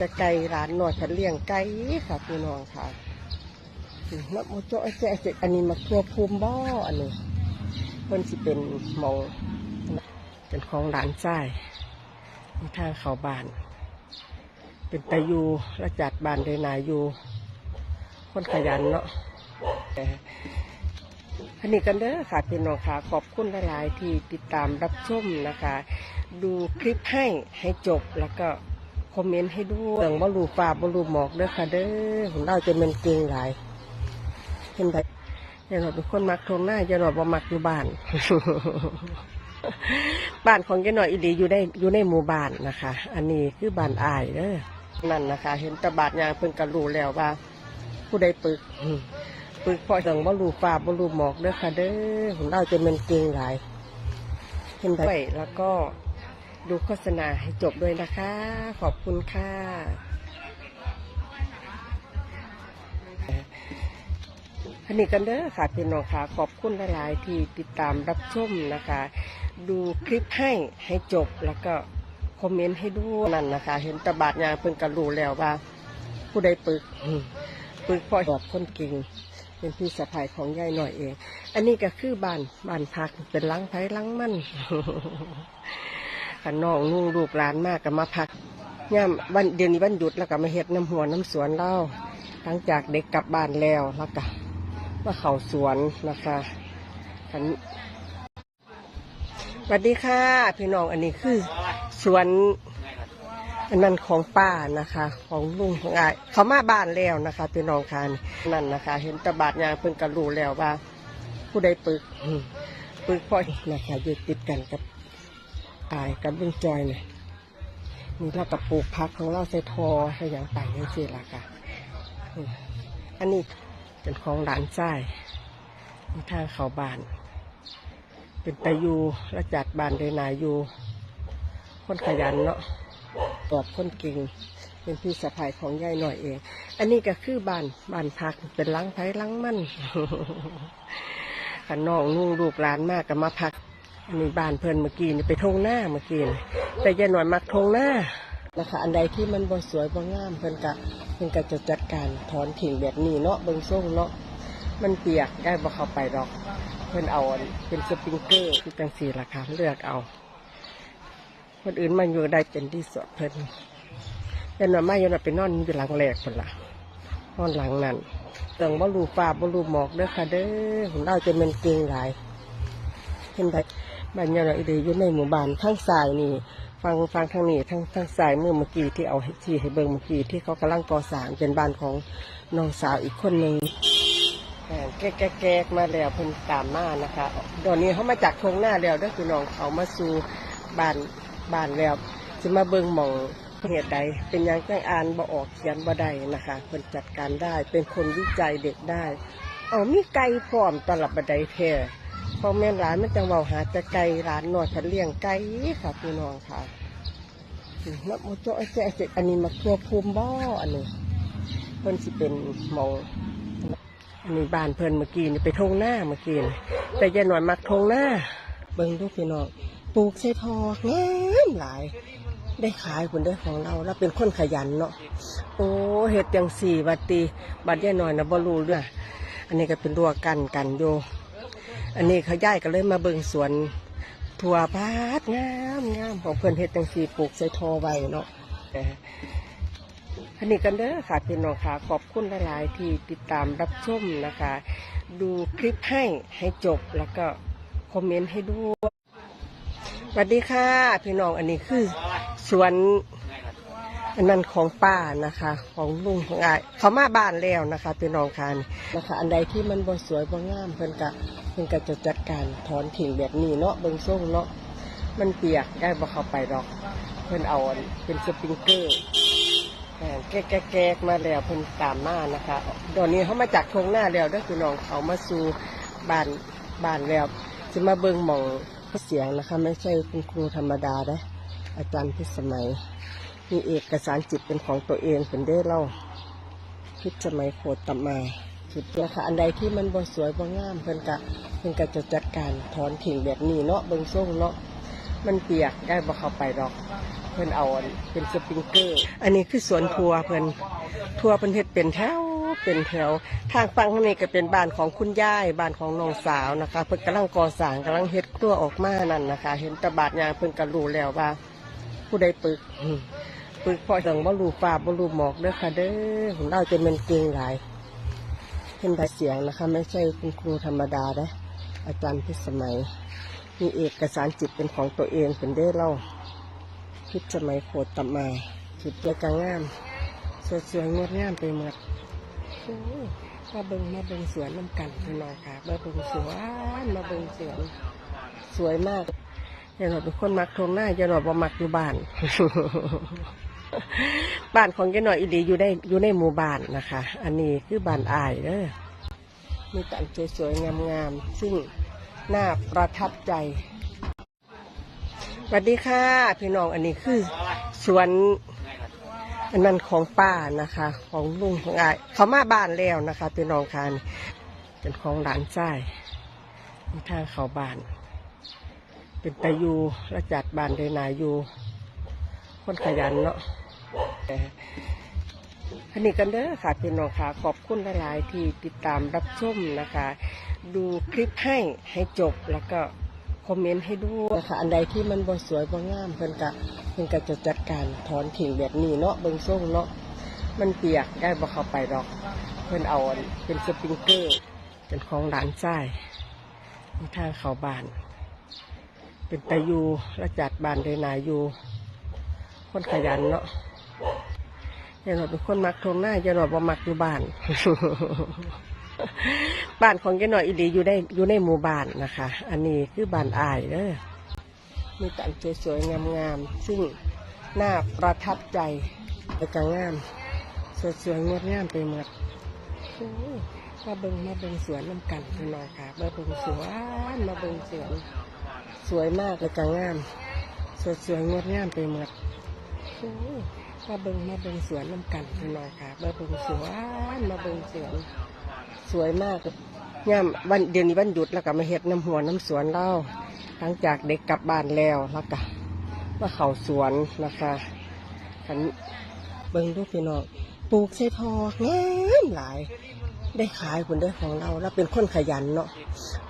จะไก่ร้านหน่อยฉันเลี้ยงไก่ค่ะพี่น้องค่ะนับโมโจเจ๊เจ๊อันนี้มาตัวภูมิบ่ออันนี้เพิ่นสิเป็นมองเป็นของหลานชายมีทางเขาบาน เป็นตายูและจัดบานเดนายอยู่คนขยันเนาะอันนี้กันเด้อค่ะพี่น้องค่ะขอบคุณหลาย ๆ ที่ติดตามรับชมนะคะ ดูคลิปให้ให้จบแล้วก็ คอมเมนต์ให้ด้วยเรื่องบ่รูฟ้าบ่รูหมอกเด้อค่ะเด้อผมเล่าจะเป็นเก่งหลายเห็นไดอย่าหนอเป็นคนมักทงหน้าอย่าหนอบ่มักอยู่บ้านบ้านของยายหน่อยอีหลีอยู่ได้อยู่ในหมู่บ้านนะคะ อันนี้คือบ้านอายเด้อนั่นนะคะ เห็นตะบาดยางเพิ่นก็รู้แล้วว่า ผู้ใดปึกปึกพอถึงบ่รูฟ้าบ่รูหมอกเด้อค่ะเด้อผมเล่าจะเป็นเก่งหลายเห็นไดแล้วก็ ดูโฆษณาให้จบด้วยนะคะ ขอบคุณค่ะอันนี้กันเด้อค่ะพี่น้องค่ะ ขอบคุณหลายๆที่ติดตามรับชมนะคะ ดูคลิปให้ให้จบแล้วก็คอมเมนต์ให้ด้วยนั่นนะคะ เห็นตะบาดยางเพิ่นก็รู้แล้วว่า ผู้ใดปึกปึกพอดอกคนเก่งเป็นพี่สะพายของยายหน่อยเอง อันนี้ก็คือบ้านบ้านพักเป็นหลังไผ่หลังมัน ขันน้องนุ่งลูกหลานมากก็มาพักย่ามวันเดี๋ยวนี้วันหยุดแล้วก็มาเฮ็ดน้ำหัวน้ำสวนเล่าหลังจากเด็กกลับบ้านแล้วแล้วก็มาเข้าสวนนะคะขันสวัสดีค่ะพี่น้องอันนี้คือสวนอันนั้นของป้านะคะ ของลุงของอายเขามาบ้านแล้วนะคะพี่น้องค่ะนั่นนะคะ เห็นตะบาดยางเพิ่นก็รู้แล้วว่า ผู้ใดปึกปึกพ่อนะคะอยู่ติดกันกับ ตายกับลุงจอยเนี่ยนี่เรากับปลูกพักของเราใส่ทอให้อย่างต่างยังสิล่ะค่ะอันนี้เป็นของหลานชายมีทางเขาบาน เป็นตายูและจัดบานเดนายอยู่คนขยันเนาะตอบคนเก่งเป็นพี่สะพายของยายหน่อยเอง อันนี้ก็คือบ้านบ้านพักเป็นหลังไผ่หลังมันขันน้องนุ่งลูกหลานมากก็มาพัก อันนี้บานเพลินเมื่อกี้นี่ไปทงหน้าเมื่อกี้นี่แต่ยายหน่อยมักทงหน้านะคะ อันใดที่มันบ่สวยบ่งามเพิ่นกะเพิ่นก็จะจัดการถอนถิ่งแบบนี้เนาะเบิ่งส่งเนาะมันเปียกได้บ่เข้าไปหรอก เพิ่นเอาเป็นสปริงเกอร์คือจังซี่ล่ะค่ะเลือกเอา คนอื่นมาอยู่ได้เป็นที่สุดเพิ่นยายหน่อยมาอยู่น่ะไปนอนอยู่หลังแรกพุ่นล่ะนอนหลังนั้นเรื่องบ่รูฟ้าบ่รูหมอกเด้อค่ะเด้อผมเล่าจะเป็นเก่งหลายเห็นได บ้านยาเราอีเดอยู่ในหมู่บ้านทางซ้ายนี่ฟังฟังทางนี้ทางทางซ้ายเมื่อเมื่อกี้ที่เอาให้ที่ให้เบิ่งเมื่อกี้ที่เขากำลังก่อสร้างเป็นบ้านของน้องสาวอีกคนหนึ่งแก๊กแก๊กแกมาแล้วเพิ่นตามมานะคะตอนนี้เขามาจากทงหน้าแล้วด้อคือน้องเขามาสู่บ้านบ้านแล้วจะมาเบิ่งหมองเหตุใดเป็นยังจังอ่านบ่ออกเขียนบ่ได้นะคะเพิ่นจัดการได้เป็นคนวิจัยเด็กได้เอามีไก่พร้อมตลับบันไดแท้ พ่อแม่ร้านมันจังเบาหาจะไก่ร้านหน่อยฉันเลี้ยงไก่ค่ะพี่น้องค่ะนับโมโจเจ๊เจ๊อันนี้มาตัวภูมิบ่ออันนี้เพิ่นสิเป็นมองอันนี้บานเพิ่นเมื่อกี้นี่ไปทงหน้าเมื่อกี้แต่ยายหน่อยมักทงหน้า เบิ่งดูกพี่น้องปลูกใส่ทองามหลาย ได้ขายผลได้ของเราแล้วเป็นคนขยันเนาะโอ้เฮ็ดจังสี่วัตีบัดยายหน่อยนะบ่รู้เรื่องอันนี้ก็เป็นรัวกันกันอยู่ อันนี้เขาย้ายก็เลยมาเบิ่งสวนถั่วพาดงามงามของเพื่อนเฮ็ดจังสีปลูกใส่ทอไว้เนาะอันนี้กันเด้อค่ะพี่น้องค่ะขอบคุณหลายๆที่ติดตามรับชมนะคะ ดูคลิปให้ให้จบแล้วก็คอมเมนต์ให้ด้วยสวัสดีค่ะ พี่น้องอันนี้คือสวน อันนั้นของป้านะคะ ของลุงของอายเขามาบ้านแล้วนะคะพี่น้องค่ะนี่นะคะ อันใดที่มันบ่สวยบ่งามเพิ่นกะเพิ่นก็จะจัดการถอนถิ่งแบบนี้เนาะเบิ่งส่งเนาะมันเปียกได้บ่เข้าไปหรอก เพิ่นเอาอันเป็นสปริงเกอร์แก๊กแก๊กแกกมาแล้วเพิ่นตามมานะคะตอนนี้เขามาจากทงหน้าแล้วด้อพี่น้องเขามาสู่บ้านบ้านแล้วจะมาเบิ่งหม่องเสียงนะคะ ไม่ใช่คุณครูธรรมดาเด้อาจารย์พิสมัย มีเอกสารจิตเป็นของตัวเองเป็นได้เล่าพิจมัยโคตรตมาคิดนะคะอันใดที่มันบ่สวยบ่งามเพิ่นกะเพิ่นก็จะจัดการถอนถิ่งแบบนี้เนาะเบิ่งส่งเนาะมันเปียกได้บ่เข้าไปหรอก เพิ่นเอาอันเป็นสปริงเกอร์ อันนี้คือสวนทัวเพิ่นทัวเพิ่นเฮ็ดเป็นแถวเป็นแถว ทางฝั่งข้างนี้ก็เป็นบ้านของคุณยายบ้านของน้องสาวนะคะ เพิ่นกำลังก่อสร้างกำลังเฮ็ดครัวออกมานั่นนะคะ เห็นตะบาดยางเพิ่นก็รู้แล้วว่า ผู้ใดปึก อืมปึกพอสังบ่รู้ฟ้าบ่รู้หมอกเด้อค่ะเด้อผมเล่าจะเป็นเก่งหลายเห็นได้เสียงนะคะ ไม่ใช่คุณครูธรรมดาเด้ออาจารย์พิสมัย มีเอกสารจิตเป็นของตัวเองเป็นได้เล่าพิสมัยโคตรตมาจิตเกียกางามสวยสวยงดงามไปหมดโอ้มาเบิงมาเบิงสวนน้ำกันพี่น้องค่ะมาเบิงสวนมาเบิงสวนสวยมากอย่าหนอยเป็นคนมักทงหน้าอย่าหนอยบ่มักอยู่บ้าน บ้านของยายหน่อยอีดีอยู่ในอยู่ในหมู่บ้านนะคะ อันนี้คือบ้านอายเด้อมีแต่อันสวยๆงามๆซึ่งน่าประทับใจสวัสดีค่ะ พี่น้องอันนี้คือสวนอันนั้นของป้านะคะ ของลุงของอายเขามาบ้านแล้วนะคะ พี่น้องค่ะเป็นของหลานชายมีทางเขาบ้าน เป็นตายูและจัดบ้านเดนายูคนขยันเนาะ อันนี้กันเด้อค่ะพี่น้องค่ะขอบคุณหลายๆที่ติดตามรับชมนะคะ ดูคลิปให้ให้จบแล้วก็คอมเมนต์ให้ด้วยนะคะอันใดที่มันบ่สวยบ่งามเพิ่นกะเพิ่นก็จะจัดการถอนทิ้งแบบนี้เนาะเบิ่งส่งเนาะมันเปียกได้บ่เข้าไปดอก เพิ่นเอาอันเป็นสปริงเกอร์ เป็นของหลานชายมีทางเขาบาน เป็นตายูและจัดบานเดนายูคนขยันเนาะ ยาหน่อยเป็นคนมักทงหน้ายาหน่อยบ่มักอยู่บ้าน บ้านของยายหน่อยอีดีอยู่ในอยู่ในหมู่บ้านนะคะ อันนี้คือบ้านอายเด้อมีแต่อันสวยๆงามๆซึ่งน่าประทับใจและก็งามสวยๆงดงามไปหมดมาเบิงมาเบิงสวนน้ำกันพี่น้องค่ะมาเบิงสวนมาเบิงสวนสวยมากและก็งงาม สวยๆงดงามไปหมดโอ้ มาเบิงมาเบิงสวนน้ำกันพี่น้องค่ะมาเบิงสวนมาเบิงสวนสวยมากย่ามวันเดือนนี้วันหยุดแล้วก็มาเฮ็ดน้ำหัวน้ำสวนเล่าหลังจากเด็กกลับบ้านแล้วแล้วก็มาเข้าสวนนะคะขันเบิ่งดูพี่น้องปลูกใส่ทอกงามหลาย ได้ขายผลเด้ของเราแล้วเป็นคนขยันเนาะ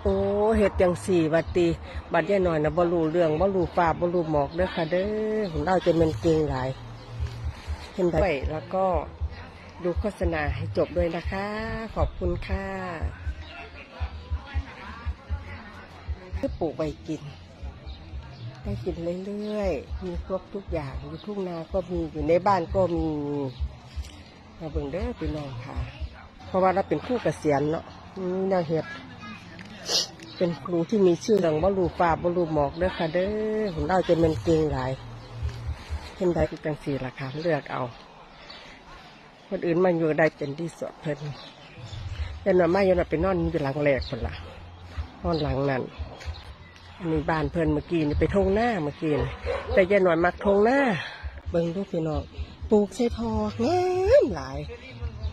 โอ้เฮ็ดจังสี่บัดตีบัดย่ายหน่อยนะบ่รูเรื่องบ่รูฟ้าบ่รูหมอกเด้อค่ะเด้อของเราจะเป็นเก่งหลาย เห็นได้แล้วก็ดูโฆษณาให้จบด้วยนะคะ ขอบคุณค่ะคือปลูกใบกิน ได้กินเรื่อยๆ มีครบทุกอย่างอยู่ทุ่งนาก็มีอยู่ในบ้านก็มีมาเบิ่งเด้อพี่น้องค่ะ เพราะว่าเราเป็นคู่เกษียณเนาะนี่นาเห็ดเป็นครูที่มีชื่อเรื่องบรูฟ้าบรูหมอกเด้อค่ะเด้อของเราจะเป็นเก่งหลาย ห็นได้เป็นจังสี่ราคาเลือกเอา คนอื่นมาอยู่ได้เป็นที่สดเพิ่นยันว่ามายันว่าไปนอนอยู่หลังแรกคนละนอนหลังนั้นอันนี้บ้านเพิ่นเมื่อกี้นี่ไปทงหน้าเมื่อกี้นี่แต่ยันหน่อยมักทงหน้า เบิ่งดูพี่น้องปลูกใส่ทอกงามหลาย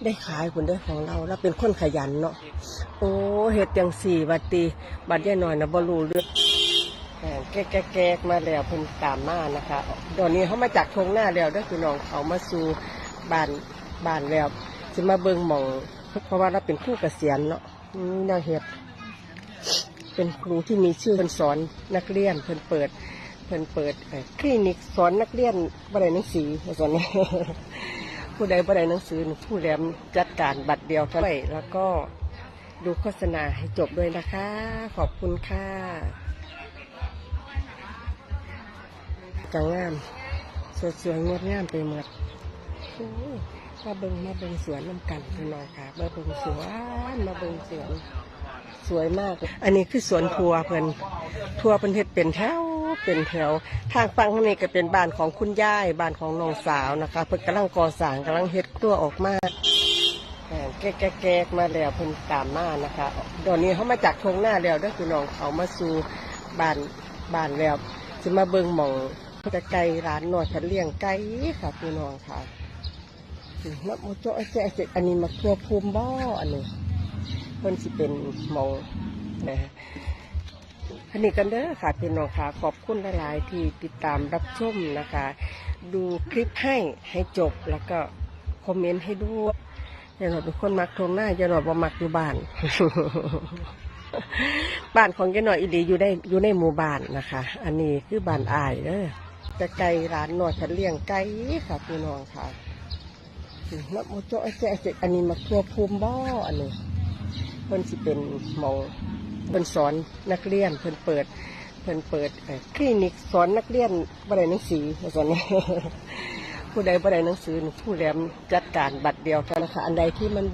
ได้ขายผลเด้อของเรา แล้วเป็นคนขยันเนาะโอ้เฮ็ดจังสี่บัดตีบัดยายหน่อยนะบ่รู้เรื่อง แก๊กแกกๆมาแล้วเพิ่นตามมานะคะตอนนี้เขามาจากทงหน้าแล้วด้อพี่น้องเขามาสู่บ้านบ้านแล้วจะมาเบิ่งหมอง เพราะว่าเราเป็นคู่เกษียณเนาะนี่นาเฮ็ดเป็นครูที่มีชื่อเพิ่นสอนนักเรียน เพิ่นเปิด เพิ่นเปิดคลินิกสอนนักเรียนบ่ไดหนังสือว่าซั่นผู้ใดบ่ไดหนังสือผู้แรมจัดการบัตรเดียวเท่าไหร่แล้วก็ดูโฆษณาให้จบด้วยนะคะ ขอบคุณค่ะ กังงามสวยงดงามไปหมดมาเบิงมาเบิงสวนน้ำกันพี่น้องค่ะมาเบิงสวนมาเบิงสวนสวยมาก อันนี้คือสวนทัวเพิ่นทัวเพิ่นเฮ็ดเป็นแถวเป็นแถว ทางฝั่งข้างนี้ก็เป็นบ้านของคุณยายบ้านของน้องสาวนะคะ เพิ่นกำลังก่อสร้างกำลังเฮ็ดครัวออกมาแก๊กแก๊กมาแล้วเพิ่นตามมานะคะตอนนี้เขามาจากทงหน้าแล้วด้อพี่น้องเขามาสู่บ้านบ้านแล้วจะมาเบิงหม่อง จะไก่ร้านหน่อยฉันเลี้ยงไก่ค่ะพี่น้องค่ะนับโมโจเจเจอันนี้มาครัวภูมิบ่ออันนี้เพิ่นสิเป็นมองนะอันนี้กันเด้อค่ะพี่น้องค่ะขอบคุณหลายๆที่ติดตามรับชมนะคะ ดูคลิปให้ให้จบแล้วก็คอมเมนต์ให้ด้วยยาหน่อยเป็นคนมักทงหน้ายาหน่อยบ่มักอยู่บ้านบ้านของยายหน่อยอีดีอยู่ได้อยู่ในหมู่บ้านนะคะ อันนี้คือบ้านอายเด้อ แต่ไก่ร้านหน่อยฉันเลี้ยงไก่ค่ะพี่น้องค่ะนับโมโจเจ๊เจ๊อันนี้มาทัวภูมิบ่ออันนี้เพิ่นสิเป็นหมองเพิ่นสอนนักเรียนเพิ่นเปิดเพิ่นเปิดคลินิกสอนนักเรียนบ่ได้หนังสือว่าซั่นผู้ใดบ่ได้หนังสือนี่ผู้แหลมจัดการบัตรเดียวกันนะคะอันใดที่มัน